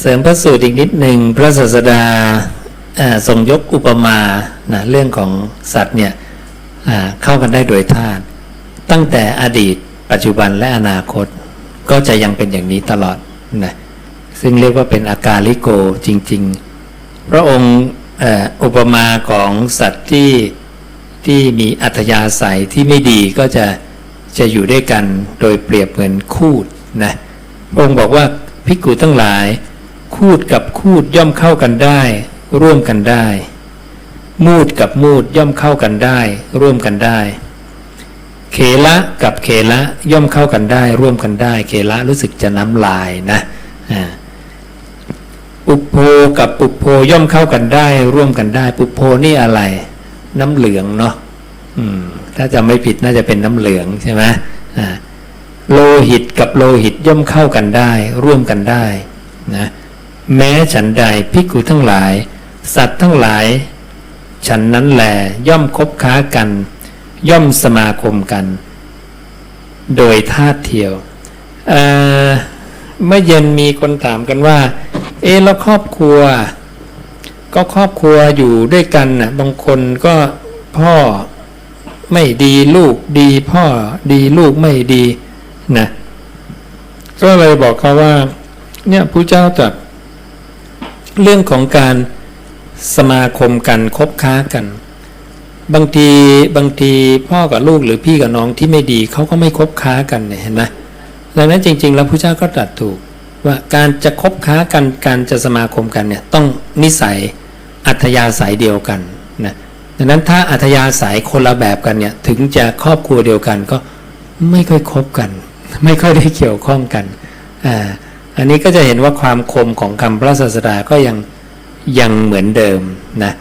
เสริมพระสูตรอีกนิดหนึ่งพระศาสดาทรงยกอุปมานะเรื่องของสัตว์เนี่ยเข้ากันได้โดยธาตุตั้งแต่อดีต ปัจจุบันและอนาคต ก็จะยังเป็นอย่างนี้ตลอดนะซึ่งเรียกว่าเป็นอาการลิโกจริง ๆ พระองค์อุปมาของสัตว์ที่ที่มีอัธยาศัยที่ไม่ดีก็จะจะอยู่ด้วยกันโดยเปรียบเหมือนคูดนะพระองค์บอกว่าภิกขุทั้งหลาย คูดกับคูดย่อมเข้ากันได้ ร่วมกันได้ มูดกับมูดย่อมเข้ากันได้ ร่วมกันได้ เขละกับเขละย่อมเข้ากันได้ ร่วมกันได้ เขละรู้สึกจะน้ำลายนะอ่าปุโพกับปุโพย่อมเข้ากันได้ ร่วมกันได้ ปุโพนี่อะไร น้ำเหลืองเนาะอืมถ้าจะไม่ผิดน่าจะเป็นน้ำเหลืองใช่ไหมอ่าโลหิตกับโลหิตย่อมเข้ากันได้ ร่วมกันได้นะ แม้ฉันใดพิกุทั้งหลาย สัตว์ทั้งหลาย ฉันนั้นแหลย่อมคบค้ากัน ย่อมสมาคมกัน โดยท่าตุเทียวเเมื่อเย็นมีคนถามกันว่า เอะแล้วครอบครัว ก็ครอบครัวอยู่ด้วยกันน่ะบางคนก็พ่อไม่ดีลูกดีพ่อดีลูกไม่ดีนะก็เลยบอกเขาว่า เนี่ยพระเจ้าตรัส เรื่องของการสมาคมกันคบค้ากัน บางทีบางทีพ่อกับลูกหรือพี่กับน้องที่ไม่ดีเขาก็ไม่คบค้ากันเนี่ยเห็นไหมดังนั้นจริง ๆ แล้วพระเจ้าก็ตรัสถูกว่าการจะคบค้ากันการจะสมาคมกันเนี่ยต้องนิสัยอัธยาศัยเดียวกันนะดังนั้นถ้าอัธยาศัยคนละแบบกันเนี่ยถึงจะครอบครัวเดียวกันก็ไม่ค่อยคบกัน ไม่ค่อยได้เกี่ยวข้องกันอ่า อันนี้ก็จะเห็นว่าความคมของคำพระศาสดาก็ยังยังเหมือนเดิมนะ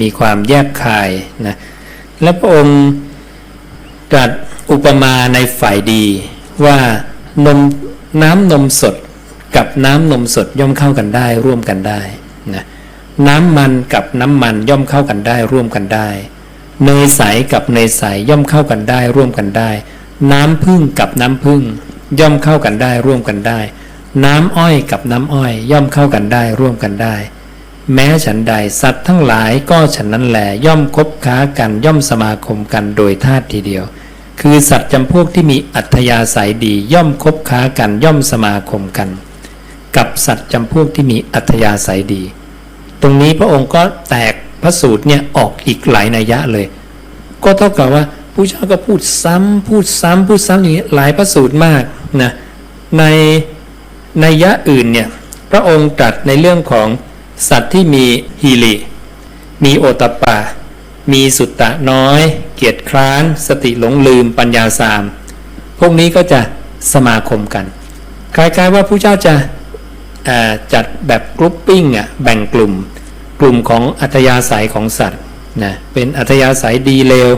มีความแยกคายนะและพระองค์ตรัสอุปมาในฝ่ายดีว่านมน้ำนมสดกับน้ำนมสดย่อมเข้ากันได้ร่วมกันได้นะน้ำมันกับน้ำมันย่อมเข้ากันได้ร่วมกันได้ เนยใสกับเนยใสย่อมเข้ากันได้ร่วมกันได้ น้ำพึ่งกับน้ำพึ่งย่อมเข้ากันได้ร่วมกันได้ น้ำอ้อยกับน้ำอ้อยย่อมเข้ากันได้ร่วมกันได้ แม้ฉันใดสัตว์ทั้งหลายก็ฉันนั้นแหลย่อมคบค้ากันย่อมสมาคมกันโดยธาตุทีเดียว คือสัตว์จำพวกที่มีอัธยาศัยดีย่อมคบค้ากันย่อมสมาคมกัน กับสัตว์จำพวกที่มีอัธยาศัยดี ตรงนี้พระองค์ก็แตกพระสูตรเนี่ยออกอีกหลายนัยยะเลย ก็เท่ากับว่าผู้เจ้าก็พูดซ้ำพูดซ้ำพูดซ้ำอย่างนี้หลายพระสูตรมากนะใน นัยยะอื่นเนี่ยพระองค์ตรัสในเรื่องของสัตว์ที่มีฮีริมีโอตปะ มีสุตตะน้อย เกียรติคร้าน สติหลงลืมปัญญาสาม พวกนี้ก็จะสมาคมกันคล้ายๆว่าผู้เจ้าจะาจัดแบบกรุ๊ปปิ้งอะแบ่งกลุ่ม กลุ่มของอัธยาศัยของสัตว์นะเป็นอัธยาศัยดีเลว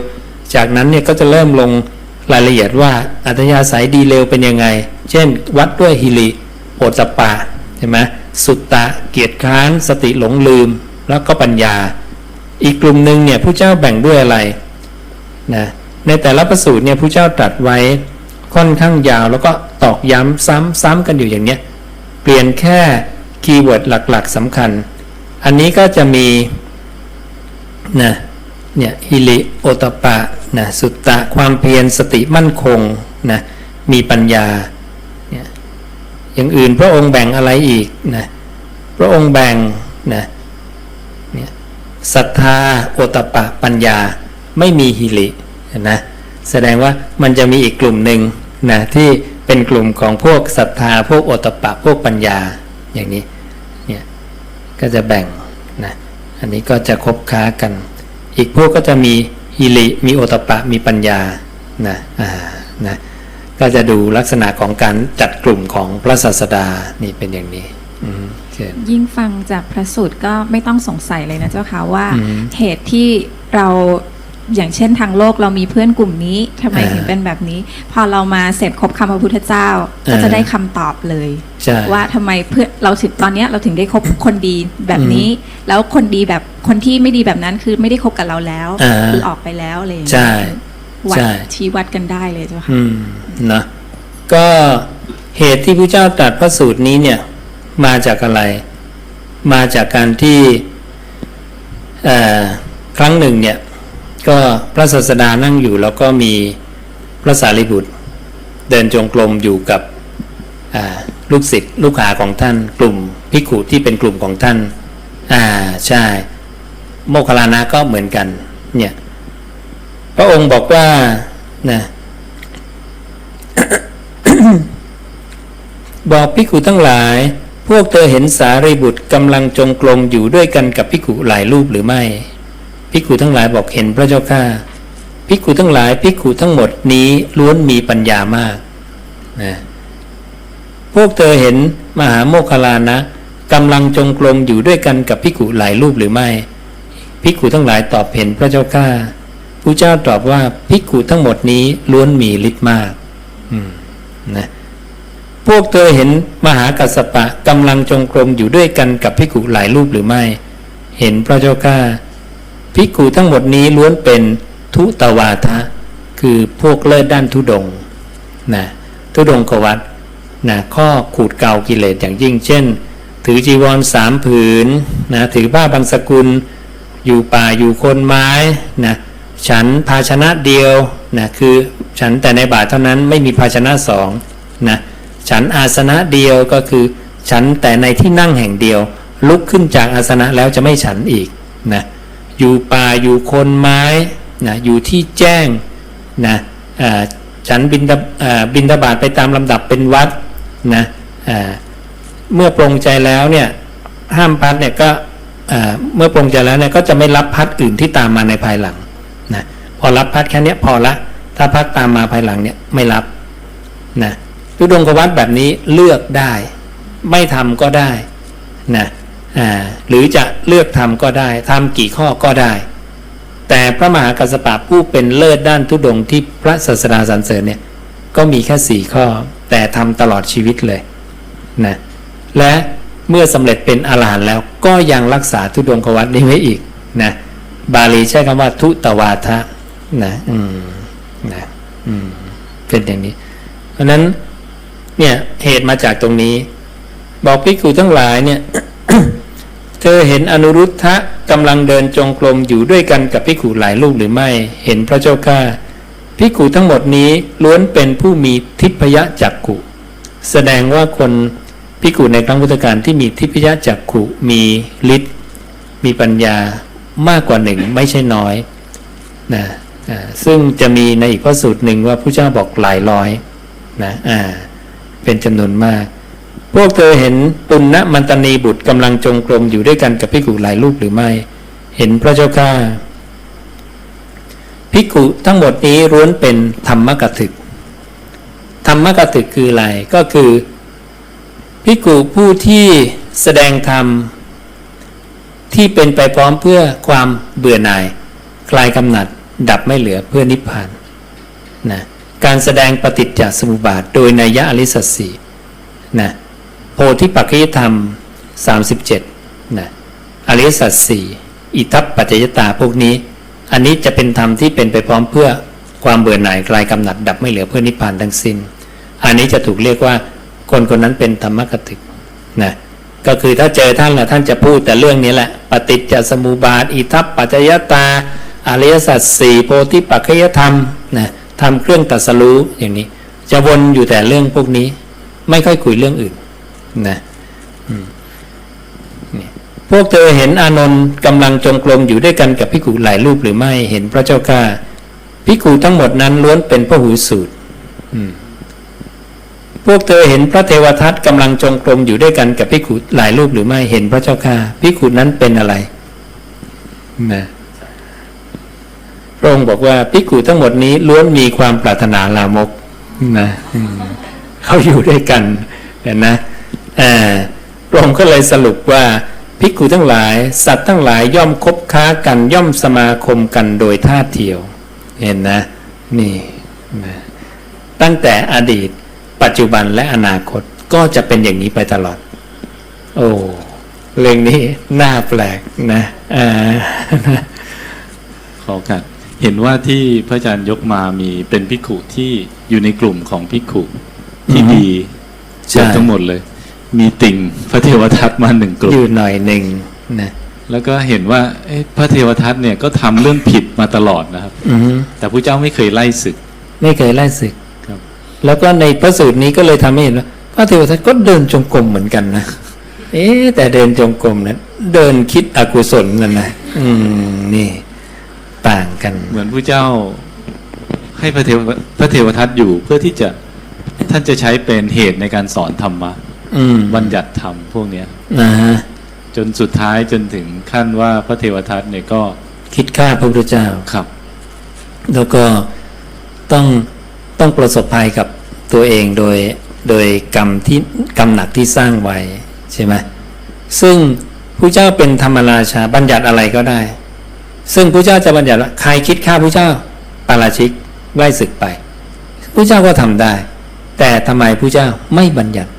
จากนั้นเนี่ยก็จะเริ่มลงรายละเอียดว่าอัธยาศัยดีเลวเป็นยังไง เช่น วัดด้วยฮิริ โอตปะใช่ไหมสุตตะเกียรติค้านสติหลงลืมแล้วก็ปัญญา อีกกลุ่มหนึ่งเนี่ยผู้เจ้าแบ่งด้วยอะไรนะในแต่ละประสูตรเนี่ยผู้เจ้าตรัสไว้ค่อนข้างยาวแล้วก็ตอกย้ำซ้ำซ้ำกันอยู่อย่างเนี้ยเปลี่ยนแค่คีย์เวิร์ดหลักๆสำคัญ อันนี้ก็จะมีนะเนี่ยฮิริโอตปะนะสุตตะความเพียรสติมั่นคงนะมีปัญญา อย่างอื่นพระองค์แบ่งอะไรอีกนะพระองค์แบ่งนะศรัทธาโอตปะปัญญาไม่มีฮิรินะแสดงว่ามันจะมีอีกกลุ่มหนึ่งนะที่เป็นกลุ่มของพวกศรัทธาพวกโอตปะพวกปัญญาอย่างนี้เนี่ยก็จะแบ่งนะอันนี้ก็จะคบค้ากัน อีกพวกก็จะมีฮิริมีโอตปปะมีปัญญานะอ่านะ ก็จะดูลักษณะของการจัดกลุ่มของพระศาสดานี่เป็นอย่างนี้อืมเชิญยิ่งฟังจากพระสูตรก็ไม่ต้องสงสัยเลยนะเจ้าค่ะว่าอืมเหตุที่เราอย่างเช่นทางโลกเรามีเพื่อนกลุ่มนี้ทำไมอ่าถึงเป็นแบบนี้ พอเรามาเสร็จครบคำพระพุทธเจ้า ก็อ่าจะได้คำตอบเลยใช่ว่าทำไมเพื่อนเราถึงตอนเนี้ยเราถึงได้คบคนดีแบบนี้ แล้วคนดีแบบคนที่ไม่ดีแบบนั้นคือไม่ได้คบกับเราแล้วอ่าคือออกไปแล้วอะไรอย่างใช่เงี้ย วัดใช่ชี้วัดกันได้เลยเจ้าค่ะอืมนะก็เหตุที่พระเจ้าตรัสพระสูตรนี้เนี่ย มาจากอะไร มาจากการที่เอ่อครั้งหนึ่งเนี่ย ก็พระศาสดานั่งอยู่แล้วก็มีพระสารีบุตร เดินจงกรมอยู่กับอ่าลูกศิษย์ลูกหาของท่าน กลุ่มภิกขุที่เป็นกลุ่มของท่าน อ่าใช่ โมคคัลลานะก็เหมือนกัน เนี่ย พระองค์บอกว่านะบอกภิกุทั้งหลาย พวกเธอเห็นสารีบุตรกำลังจงกรมอยู่ด้วยกันกับภิกุหลายรูปหรือไม่ภิกุทั้งหลายบอกเห็นพระเจ้าข้าภิกุทั้งหลายภิกุทั้งหมดนี้ล้วนมีปัญญามากนะพวกเธอเห็นมหาโมคคลานะกำลังจงกรมอยู่ด้วยกันกับภิกุหลายรูปหรือไม่ภิกุทั้งหลายตอบเห็นพระเจ้าข้า ผู้เจ้าตอบว่าภิกขุทั้งหมดนี้ล้วนมีฤทธิ์มากอืมนะพวกเธอเห็นมหากัสสปะกำลังจงกรมอยู่ด้วยกันกับภิกขุหลายรูปหรือไม่ เห็นพระเจ้าข้าภิกขุทั้งหมดนี้ล้วนเป็นทุตวาทะ คือพวกเลิศด้านทุดงค์นะทุดงกวัตนะข้อขูดเกากิเลสอย่างยิ่งเช่น ถือจีวรสามผืนนะถือผ้าบางสกุล อยู่ป่าอยู่โคนไม้นะ ฉันภาชนะเดียวนะคือฉันแต่ในบาทเท่านั้นไม่มีภาชนะสองนะฉันอาสนะเดียวก็คือ ฉันแต่ในที่นั่งแห่งเดียว ลุกขึ้นจากอาสนะแล้วจะไม่ฉันอีกนะอยู่ป่าอยู่คนไม้นะอยู่ที่แจ้งนะฉันบินทบอ่าบินทบาทไปตามลำดับเป็นวัดนะเมื่อปรงใจแล้วเนี่ยห้ามพัดเนี่ยก็เมื่อปรงใจแล้วเนี่ยก็จะไม่รับพัดอื่นที่ตามมาในภายหลัง อรับพัดแค่เนี้ยพอละ ถ้าพัดตามมาภายหลังเนี่ยไม่รับนะทุดงกวัดแบบนี้เลือกได้ ไม่ทำก็ได้นะอ่าหรือจะเลือกทำก็ได้ทำกี่ข้อก็ได้ แต่พระมหากัสสปะผู้เป็นเลิศด้านทุดงที่พระศาสดาสรรเสริญเนี่ยก็มีแค่สี่ข้อ แต่ทำตลอดชีวิตเลยนะและเมื่อสำเร็จเป็นอรหันต์แล้วก็ยังรักษาทุดงควัตนี้ไว้อีกนะบาลีใช้คำว่าทุตวาทะ นะ อืมนะ อืม เป็นอย่างนี้ เพราะฉะนั้น เนี่ย เหตุมาจากตรงนี้ บอกภิกขุทั้งหลายเนี่ย เธอเห็นอนุรุทธะกำลังเดินจงกรมอยู่ด้วยกันกับภิกขุหลายรูปหรือไม่ เห็นพระเจ้าข้าภิกขุทั้งหมดนี้ล้วนเป็นผู้มีทิพยจักขุแสดงว่าคนพิกุในครั้งพุทธกาลที่มีทิพยจักขุมีฤทธิ์มีปัญญามากกว่าหนึ่งไม่ใช่น้อยนะอ่า ซึ่งจะมีในอีกพระสูตรหนึ่งว่าผู้เจ้าบอกหลายร้อยนะอ่าเป็นจำนวนมาก พวกเธอเห็นปุณณมันตนีบุตรกำลังจงกรมอยู่ด้วยกันกับพิกุหลายรูปหรือไม่ เห็นพระเจ้าข้าพิกุทั้งหมดนี้ล้วนเป็นธรรมกถึก ธรรมกถึกคืออะไรก็คือพิกุผู้ที่แสดงธรรม ที่เป็นไปพร้อมเพื่อความเบื่อหน่าย คลายกำหนัด ดับไม่เหลือเพื่อนิพพานนะการแสดงปฏิจจสมุปบาทโดยนัยยะอริสัตสีนะโพธิปัจจยธรรม 37นะอริสัตสีอิทัปปัจจยตาพวกนี้ อันนี้จะเป็นธรรมที่เป็นไปพร้อมเพื่อความเบื่อหน่ายคลายกำหนัดดับไม่เหลือเพื่อนิพพานทั้งสิ้น อันนี้จะถูกเรียกว่าคนคนนั้นเป็นธรรมกติกนะก็คือถ้าเจอท่านละท่านจะพูดแต่เรื่องนี้แหละ ปฏิจจสมุปบาท อิทัปปัจจยตา อริยสัจสี่โพธิปัจจยธรรมนะทำเครื่องตัดสรู้อย่างนี้ จะวนอยู่แต่เรื่องพวกนี้ ไม่ค่อยคุยเรื่องอื่นนะพวกเธอเห็นอานนท์กำลังจงกรมอยู่ด้วยกันกับพิกุหลายรูปหรือไม่เห็นพระเจ้าข้าพิกุทั้งหมดนั้นล้วนเป็นพระหูสูตรพวกเธอเห็นพระเทวทัตกำลังจงกรมอยู่ด้วยกันกับพิขุหลายรูปหรือไม่เห็นพระเจ้าค่ะพิขุนั้นเป็นอะไรนะ พระองค์บอกว่าพิขุทั้งหมดนี้ล้วนมีความปรารถนาลามกนะเขาอยู่ด้วยกันเห็นนะพระองค์ก็เลยสรุปว่าพิกุทั้งหลาย สัตว์ทั้งหลายย่อมคบค้ากันย่อมสมาคมกันโดยท่าเทียว เห็นนะนี่นะตั้งแต่อดีต ปัจจุบันและอนาคตก็จะเป็นอย่างนี้ไปตลอด โอ้เรื่องนี้น่าแปลกนะอ่าขอโอกัด เห็นว่าที่พระอาจารย์ยกมามีเป็นพิกขุที่อยู่ในกลุ่มของพิกขุที่อือฮึดีใช่เกือบทั้งหมดเลย มีติ่งพระเทวทัตมาหนึ่งกลุ่อมยู่หน่อยหนึ่งนะแล้วก็เห็นว่าเอ๊ะพระเทวทัตเนี่ยก็ทำเรื่องผิดมาตลอดนะครับอือฮึแต่พระเจ้าไม่เคยไล่ศึก ไม่เคยไล่ศึกครับ แล้วก็ในพระสูตรนี้ก็เลยทำให้เห็นว่าพระเทวทัตก็เดินจงกรมเหมือนกันนะ เอ๊ะแต่เดินจงกรมนั้นเดินคิดอกุศลนั่นนะอืมนี่ ต่างกัน เหมือนพระเจ้าให้พระเทวพระเทวทัตอยู่เพื่อที่จะท่านจะใช้เป็นเหตุในการสอนธรรมะอืมบัญญัติธรรมพวกเนี้ยนะฮะจนสุดท้ายจนถึงขั้นว่าพระเทวทัตเนี่ยก็คิดฆ่าพระพุทธเจ้าขับ แล้วก็ต้องต้องประสบภัยกับตัวเองโดยโดยกรรมที่กรรมหนักที่สร้างไว้ใช่ไหมซึ่งผู้เจ้าเป็นธรรมราชาบัญญัติอะไรก็ได้ ซึ่งผู้เจ้าจะบัญญัติว่าใครคิดฆ่าผู้เจ้าปาราชิกไล่ศึกไปผู้เจ้าก็ทำได้ แต่ทำไมผู้เจ้าไม่บัญญัติ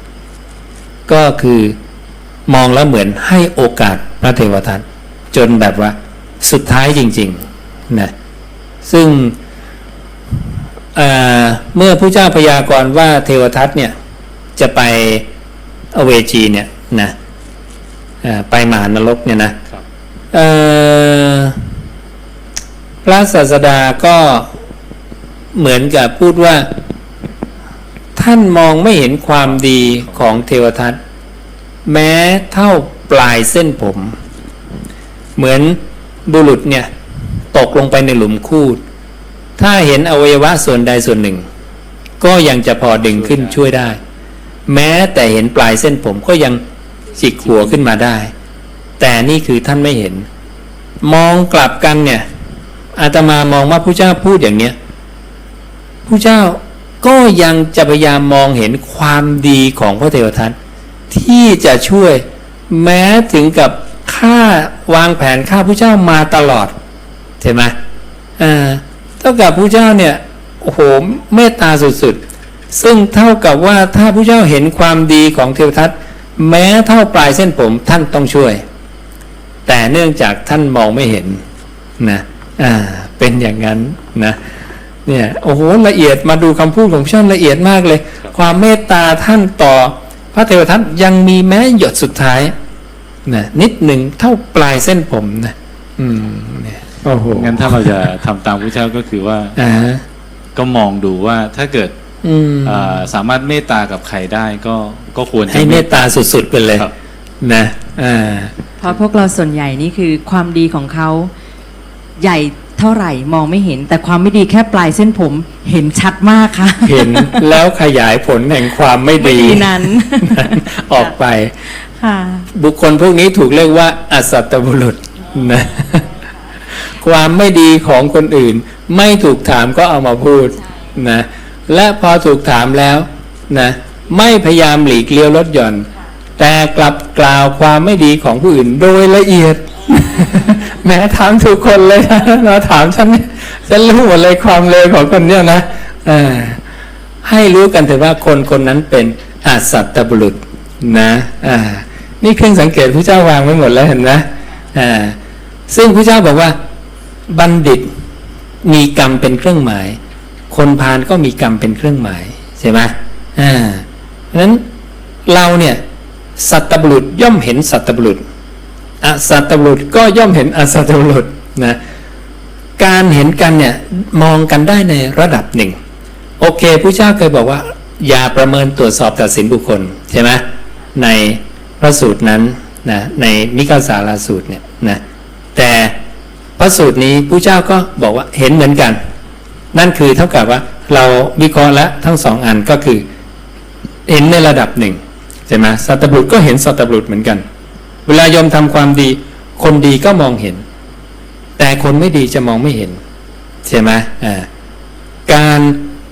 ก็คือมองแล้วเหมือนให้โอกาสพระเทวทัตจนแบบว่าสุดท้ายจริงๆนะซึ่งเอ่อเมื่อผู้เจ้าพยากรณ์ว่าเทวทัตเนี่ยจะไปอเวจีเนี่ยนะเอ่อไปมหานรกเนี่ยนะครับเอ่อ พระศาสดาก็เหมือนกับพูดว่า ท่านมองไม่เห็นความดีของเทวทัตแม้เท่าปลายเส้นผม เหมือนบุรุษเนี่ย ตกลงไปในหลุมคูด ถ้าเห็นอวัยวะส่วนใดส่วนหนึ่ง ก็ยังจะพอดึงขึ้นช่วยได้ แม้แต่เห็นปลายเส้นผมก็ยังจิกหัวขึ้นมาได้ แต่นี่คือท่านไม่เห็น มองกลับกันเนี่ย อาตมามองว่าผู้เจ้าพูดอย่างเนี้ยผู้เจ้าก็ยังจะพยายามมองเห็นความดีของพระเทวทัตที่จะช่วยแม้ถึงกับฆ่าวางแผนฆ่าผู้เจ้ามาตลอดใช่ไหมอ่าเท่ากับผู้เจ้าเนี่ยโอ้โหเมตตาสุดๆ ซึ่งเท่ากับว่าถ้าผู้เจ้าเห็นความดีของเทวทัตแม้เท่าปลายเส้นผมท่านต้องช่วย แต่เนื่องจากท่านมองไม่เห็นนะ อ่าเป็นอย่างนั้นนะเนี่ยโอ้โหละเอียดมาดูคำพูดของพระเจ้าละเอียดมากเลย ความเมตตาท่านต่อ พระเทวทัตยังมีแม้หยดสุดท้ายนะนิดหนึ่งเท่าปลายเส้นผมนะอืมเนี่ยโอ้โหงั้นถ้าเราจะทำตามพระเจ้าก็คือว่าอ่าฮะก็มองดูว่าถ้าเกิดอืมอ่าสามารถเมตตากับใครได้ก็ก็ควรจะให้เมตตาสุดๆไปเลยครับนะอ่าเพราะพวกเราส่วนใหญ่นี่คือความดีของเขา ใหญ่เท่าไหร่มองไม่เห็น แต่ความไม่ดีแค่ปลายเส้นผมเห็นชัดมากค่ะ เห็นแล้วขยายผลแห่งความไม่ไม่ดีดีนั้น ออกไปค่ะบุคคลพวกนี้ถูกเรียกว่า อสัตตบุรุษนะความไม่ดีของคนอื่น ไม่ถูกถามก็เอามาพูดนะและพอถูกถามแล้วนะไม่พยายามหลีกเลี้ยวลดหย่อน แต่กลับกล่าวความไม่ดีของผู้อื่นโดยละเอียด แม้ถามถูกคนเลยนะมาถามฉันฉันรู้หมดเลยความเลวของคนเนี้ยนะอให้รู้กันเถอะว่าคนคนนั้นเป็นอาสัตตบุรุษนะอ่านี่เครื่องสังเกตพระเจ้าวางไว้หมดแล้วเห็นไหมอ่าซึ่งพระเจ้าบอกว่า บัณฑิตมีกรรมเป็นเครื่องหมาย คนพาลก็มีกรรมเป็นเครื่องหมายใช่ไหมอ่าเพราะนั้นเราเนี่ยสัตตบุรุษย่อมเห็นสัตตบุรุษ อสัตบุรุษก็ย่อมเห็นอสัตบุรุษนะการเห็นกันเนี่ยมองกันได้ในระดับหนึ่ง โอเคผู้เจ้าเคยบอกว่า อย่าประเมินตรวจสอบตัดสินบุคคลใช่ไหมในพระสูตรนั้นนะในมิกาสาราสูตรเนี่ยนะแต่พระสูตรนี้ผู้เจ้าก็บอกว่าเห็นเหมือนกัน นั่นคือเท่ากับว่าเราวิเคราะห์แล้วทั้งสองอันก็คือเห็นในระดับหนึ่งใช่ไหมสัตบุรุษก็เห็นสัตบุรุษเหมือนกัน เวลายอมทำความดี คนดีก็มองเห็น แต่คนไม่ดีจะมองไม่เห็น ใช่ไหมอ่าการ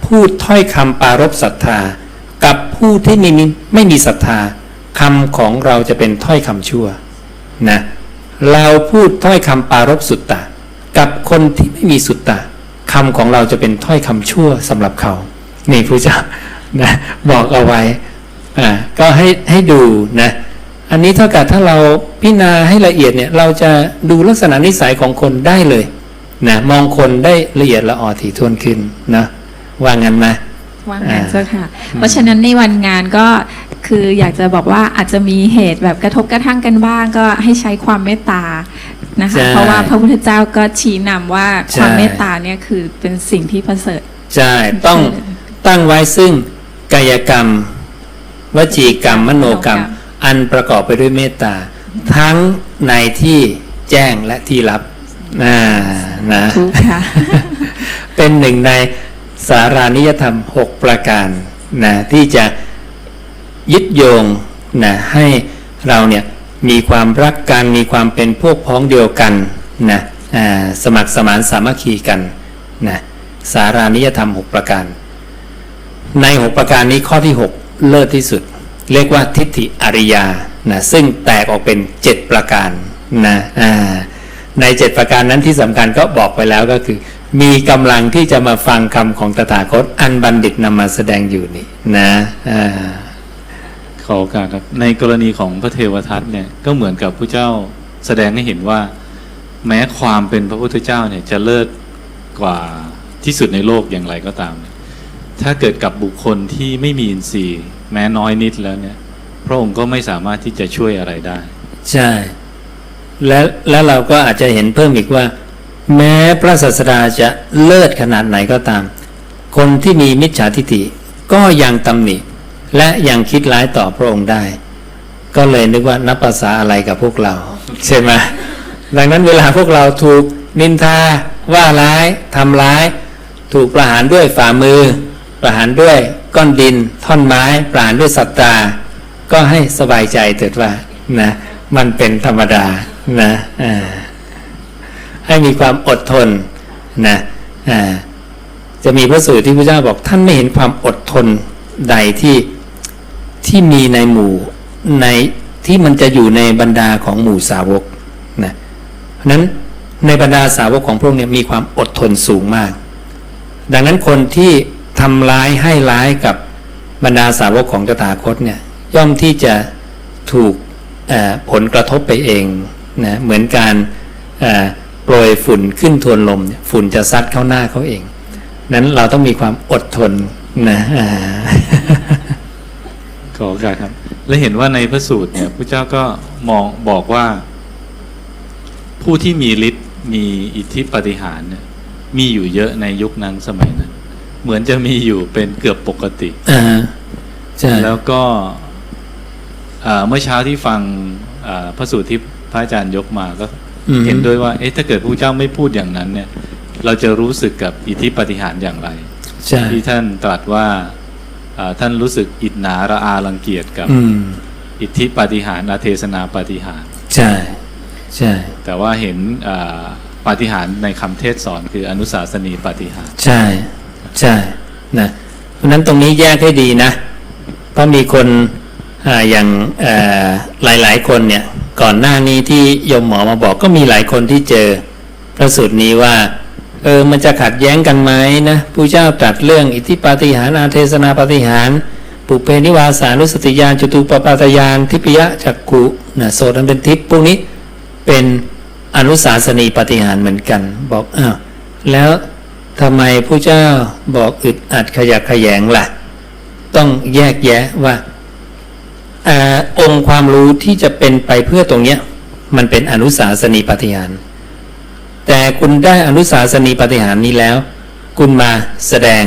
พูดถ้อยคำปรารบศรัทธา กับผู้ที่ไม่มีไม่มีศรัทธาคำของเราจะเป็นถ้อยคำชั่วนะเราพูดถ้อยคำปรารบสุตตะ กับคนที่ไม่มีสุตตะคำของเราจะเป็นถ้อยคำชั่วสำหรับเขา นี่พระเจ้านะบอกเอาไว้อ่าก็ให้ให้ดูนะ อันนี้เท่ากับถ้าเราพิจารณาให้ละเอียดเนี่ยเราจะดูลักษณะนิสัยของคนได้เลยนะมองคนได้ละเอียดละออถี่ถ้วนขึ้นนะว่างั้นไหมว่างงานเจ้าค่ะ เพราะฉะนั้นในวันงานก็คืออยากจะบอกว่าอาจจะมีเหตุแบบกระทบกระทั่งกันบ้าง ก็ให้ใช้ความเมตตานะใช่คะ เพราะว่าพระพุทธเจ้าก็ชี้นำว่าใช่ความเมตตาเนี่ยคือเป็นสิ่งที่ประเสริฐใช่ต้องตั้งไว้ซึ่งกายกรรม วจีกรรม มโนกรรมมโนกรรม อันประกอบไปด้วยเมตตา ทั้งในที่แจ้งและที่รับนะนะทุกค่ะเป็นหนึ่งในสารานิยธรรม 6 ประการนะที่จะยึดโยงนะให้เราเนี่ยมีความรักกัน มีความเป็นพวกพ้องเดียวกันนะอ่าสมัครสมานสามัคคีกันนะสารานิยธรรม 6 ประการ ใน 6 ประการนี้ข้อที่ 6 เลิศที่สุด เรียกว่าทิฏฐิอริยานะซึ่งแตกออกเป็น 7 ประการนะอ่าใน 7 ประการนั้นที่สำคัญก็บอกไปแล้วก็คือ มีกำลังที่จะมาฟังคำของตถาคตอันบัณฑิตนำมาแสดงอยู่นี่นะอ่าขอโอกาสครับในกรณีของพระเทวทัตเนี่ยก็เหมือนกับพระเจ้าแสดงให้เห็นว่า แม้ความเป็นพระพุทธเจ้าเนี่ยจะเลิศกว่าที่สุดในโลกอย่างไรก็ตาม ถ้าเกิดกับบุคคลที่ไม่มีอินทรีย์ แม้น้อยนิดแล้วเนี่ย พระองค์ก็ไม่สามารถที่จะช่วยอะไรได้ ใช่ และและเราก็อาจจะเห็นเพิ่มอีกว่า แม้พระศาสดาจะเลิศขนาดไหนก็ตาม คนที่มีมิจฉาทิฏฐิก็ยังตำหนิ และยังคิดร้ายต่อพระองค์ได้ ก็เลยนึกว่านับภาษาอะไรกับพวกเรา ใช่ไหมดังนั้นเวลาพวกเราถูกนินทาว่าร้ายทำร้าย ถูกประหารด้วยฝ่ามือ ประหารด้วย ก้อนดิน ท่อนไม้ปรารด้วยสัตตาก็ให้สบายใจเถิดว่านะมันเป็นธรรมดานะอ่าให้มีความอดทนนะอ่าจะมีพระสูตรที่พระเจ้าบอก ท่านไม่เห็นความอดทนใดที่ที่มีในหมู่ในที่มันจะอยู่ในบรรดาของหมู่สาวกนะเพราะฉะนั้นในบรรดาสาวกของพระองค์เนี่ยมีความอดทนสูงมาก ดังนั้นคนที่ ทำร้ายให้ร้ายกับบรรดาสาวกของตถาคตเนี่ยย่อมที่จะถูกผลกระทบไปเองนะเหมือนการโปรยฝุ่นขึ้นทวนลม ฝุ่นจะซัดเข้าหน้าเขาเอง นั้นเราต้องมีความอดทนนะขอโอกาสครับ และเห็นว่าในพระสูตรเนี่ยพระเจ้าก็มองบอกว่า ผู้ที่มีฤทธิ์มีอิทธิปฏิหารเนี่ยมีอยู่เยอะในยุคนั้นสมัยนั้น เหมือนจะมีอยู่เป็นเกือบปกติอ่าใช่แล้วก็อ่าเมื่อเช้าที่ฟังอ่าพระสูตรที่พระอาจารย์ยกมาก็อืมเห็นด้วยว่าเอ๊ะถ้าเกิดพระเจ้าไม่พูดอย่างนั้นเนี่ย เราจะรู้สึกกับอิทธิปาฏิหารย์อย่างไรใช่ที่ท่านตรัสว่าอ่าท่านรู้สึกอิจนาระอารังเกียจกับอืมอิทธิปาฏิหาริย์อาเทศนาปาฏิหาริย์ใช่ใช่ แต่ว่าเห็นอ่าปาฏิหาริย์ในคำเทศสอนคืออนุสาสนีปาฏิหาริย์ใช่ ใช่นะเพราะนั้นตรงนี้แยกให้ดีนะ เพราะมีคนออย่างเอ่อหลายๆ คนเนี่ยก่อนหน้านี้ที่ยมหมอมาบอกก็มีหลายคนที่เจอพระสูตรนี้ว่าเออมันจะขัดแย้งกันไหมนะผู้เจ้าตรัสเรื่องอิทธิปาฏิหาริย์อาเทศนาปาฏิหาริย์ปุเพนิวาสานุสติญาณจตุปปาตญาณทิพยะจักขุนะโสตันเป็นทิพย์พวกนี้เป็นอนุสาสนีปาฏิหาริย์เหมือนกัน บอกอ้าวแล้ว ทำไมผู้เจ้าบอกอึดอัดขยักขยงล่ะ ต้องแยกแยะว่าอาองค์ความรู้ที่จะเป็นไปเพื่อตรงเนี้ย มันเป็นอนุสาสนีปฏิหารย์แต่คุณได้อนุสาสนีปฏิหารย์นี้แล้ว คุณมาแสดง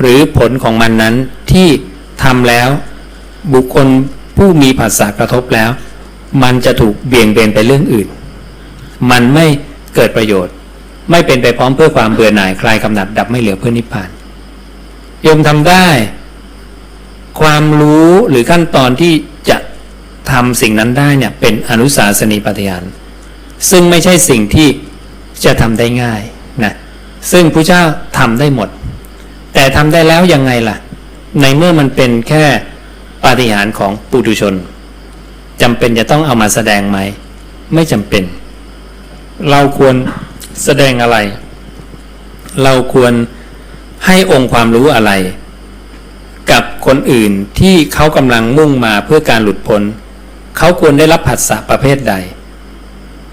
หรือผลของมันนั้นที่ทำแล้ว บุคคลผู้มีผัสสะกระทบแล้ว มันจะถูกเบี่ยงเบนไปเรื่องอื่น มันไม่เกิดประโยชน์ ไม่เป็นไปพร้อมเพื่อความเบื่อหน่ายคลายกำหนัดดับไม่เหลือเพื่อนิพพานโยมทำได้ ความรู้หรือขั้นตอนที่จะทำสิ่งนั้นได้เนี่ยเป็นอนุสาสนีปฏิญาณซึ่งไม่ใช่สิ่งที่จะทำได้ง่ายนะซึ่งพระเจ้าทำได้หมด แต่ทำได้แล้วยังไงล่ะ ในเมื่อมันเป็นแค่ปาฏิหาริย์ของปุถุชนจำเป็นจะต้องเอามาแสดงไหม ไม่จำเป็น เราควร แสดงอะไร เราควรให้องค์ความรู้อะไร กับคนอื่นที่เขากำลังมุ่งมาเพื่อการหลุดพ้นเขาควรได้รับผัสสะประเภทใด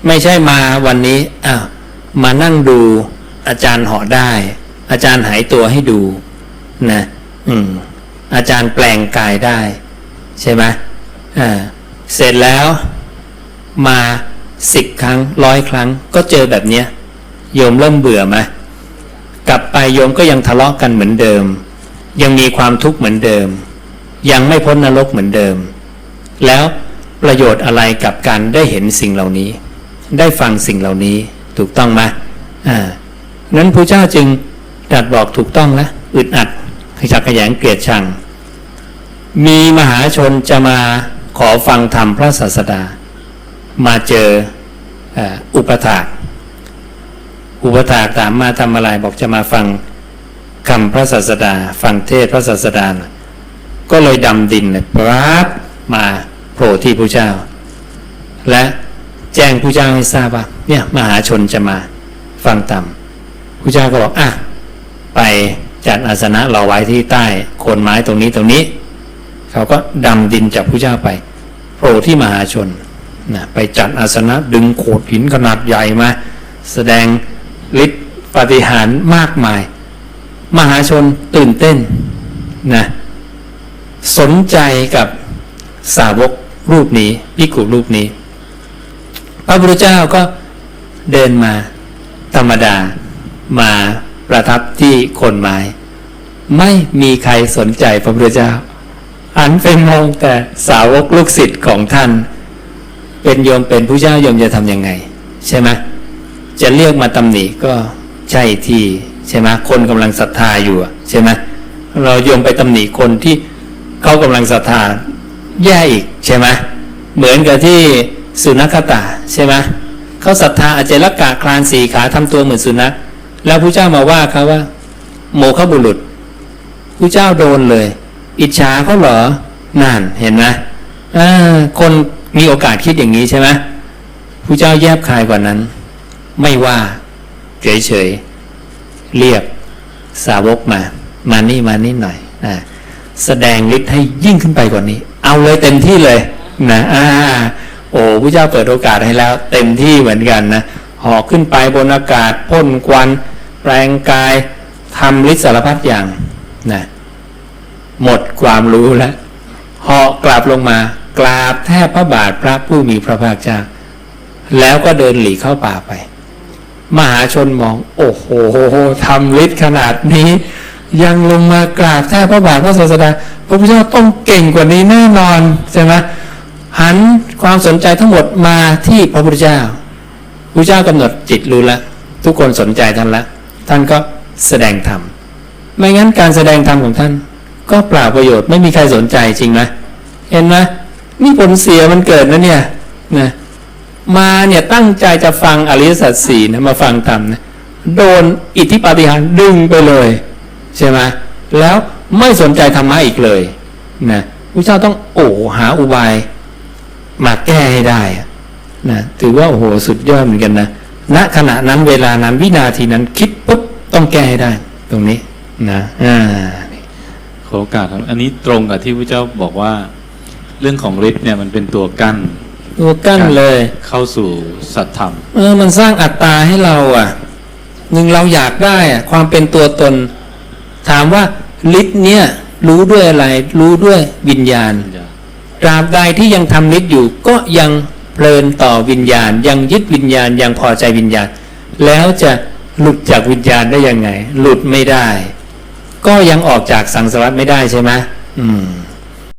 ไม่ใช่มาวันนี้อ้าวมานั่งดูอาจารย์เหาะได้ อาจารย์หายตัวให้ดูนะอืมอาจารย์แปลงกายได้ ใช่ไหมอ่าเสร็จแล้วมาสิบครั้งร้อยครั้งก็เจอแบบเนี้ย โยมเริ่มเบื่อไหมกลับไปโยมก็ยังทะเลาะกันเหมือนเดิม ยังมีความทุกข์เหมือนเดิม ยังไม่พ้นนรกเหมือนเดิม แล้วประโยชน์อะไรกับการได้เห็นสิ่งเหล่านี้ ได้ฟังสิ่งเหล่านี้ถูกต้องไหมอ่านั้นพระเจ้าจึงตรัสบอกถูกต้องแล้วอึดอัดขยักขยงเกลียดชัง มีมหาชนจะมาขอฟังธรรมพระศาสดา มาเจออ่ออุปถาก อุปถากถามมาทำอะไรบอกจะมาฟังคำพระศาสดา ฟังเทศพระศาสดานะก็เลยดำดินเลยปราบมาโผล่ที่พระเจ้า และแจ้งพระเจ้าให้ทราบว่าเนี่ยมหาชนจะมาฟังธรรมพระเจ้าก็บอกอะไปจัดอาสนะเราไว้ที่ใต้โคนไม้ตรงนี้ตรงนี้ เขาก็ดำดินจากพระเจ้าไปโผล่ที่มหาชนนะไปจัดอาสนะดึงโขดหินขนาดใหญ่มาแสดง ฤทธิ์ปฏิหารมากมาย มหาชนตื่นเต้นนะสนใจกับสาวกรูปนี้พิกุรูปนี้ พระพุทธเจ้าก็เดินมาธรรมดามาประทับที่คนไม้ ไม่มีใครสนใจพระพุทธเจ้าหันไปมองแต่สาวกลูกศิษย์ของท่าน เป็นโยมเป็นผู้เจ้าโยมจะทำยังไง ใช่ไหม จะเรียกมาตำหนิก็ใช่ที่ใช่ไหมคนกำลังศรัทธาอยู่ใช่ไหมเราโยมไปตำหนิคนที่เขากำลังศรัทธาแย่อีกใช่ไหมเหมือนกับที่สุนัขตาใช่ไหมเขาศรัทธาอาจจะละกะคลานสี่ขาทำตัวเหมือนสุนัขแล้วผู้เจ้ามาว่าเขาว่า โมฆะบุรุษผู้เจ้าโดนเลย อิจฉาเขาเหรอนั่นเห็นไหมคนมีโอกาสคิดอย่างนี้ใช่ไหมผู้เจ้าแยบคายกว่านั้น ไม่ว่าเฉยๆเรียกสาวกมา มานี่มานี่หน่อยนะแสดงฤทธิ์ให้ยิ่งขึ้นไปกว่านี้ เอาเลยเต็มที่เลยนะอ่าโอ้พระเจ้าเปิดโอกาสให้แล้ว เต็มที่เหมือนกันนะหอกขึ้นไปบนอากาศพ่นควัน แปลงกายทำฤทธิ์สารพัดอย่างนะหมดความรู้แล้วเหาะกลับลงมากราบแทบพระบาทพระผู้มีพระภาคเจ้าแล้วก็เดินหลีเข้าป่าไป มหาชนมอง โอ้โหทำฤทธิ์ขนาดนี้ ยังลงมากราบแทบพระบาทพระศาสดาพระพุทธเจ้าต้องเก่งกว่านี้แน่นอนใช่ไหมหันความสนใจทั้งหมดมาที่พระพุทธเจ้าพระเจ้ากำหนดจิตรู้แล้วทุกคนสนใจท่านแล้วท่านก็แสดงธรรมไม่งั้นการแสดงธรรมของท่าน ก็เปล่าประโยชน์ไม่มีใครสนใจจริงไหมเห็นไหมนี่ผลเสียมันเกิดนะเนี่ยนะ มาเนี่ยตั้งใจจะฟังอริยสัจสี่นะมาฟังธรรมนะโดนอิทธิปาฏิหาริย์ดึงไปเลย ใช่ไหมแล้วไม่สนใจธรรมะอีกเลยนะพระเจ้าต้องโอ้หาอุบายมาแก้ให้ได้นะถือว่าโอ้โหสุดยอดเหมือนกันนะณขณะนั้นเวลานั้นวินาทีนั้นคิดปุ๊บต้องแก้ให้ได้ ตรงนี้นะอ่าขอโอกาสครับ อันนี้ตรงกับที่พระเจ้าบอกว่า เรื่องของฤทธิ์เนี่ยมันเป็นตัวกั้น ตัวกั้นเลย เข้าสู่สัตธรรม เออมันสร้างอัตตาให้เราอะหนึ่งเราอยากได้อะ ความเป็นตัวตน ถามว่าฤทธิ์เนี่ย รู้ด้วยอะไร รู้ด้วยวิญญาณตราบใดที่ยังทำฤทธิ์อยู่ ก็ยังเพลินต่อวิญญาณ ยังยึดวิญญาณยังพอใจวิญญาณ แล้วจะหลุดจากวิญญาณได้ยังไง หลุดไม่ได้ ก็ยังออกจากสังสารวัฏไม่ได้ใช่ไหมอืม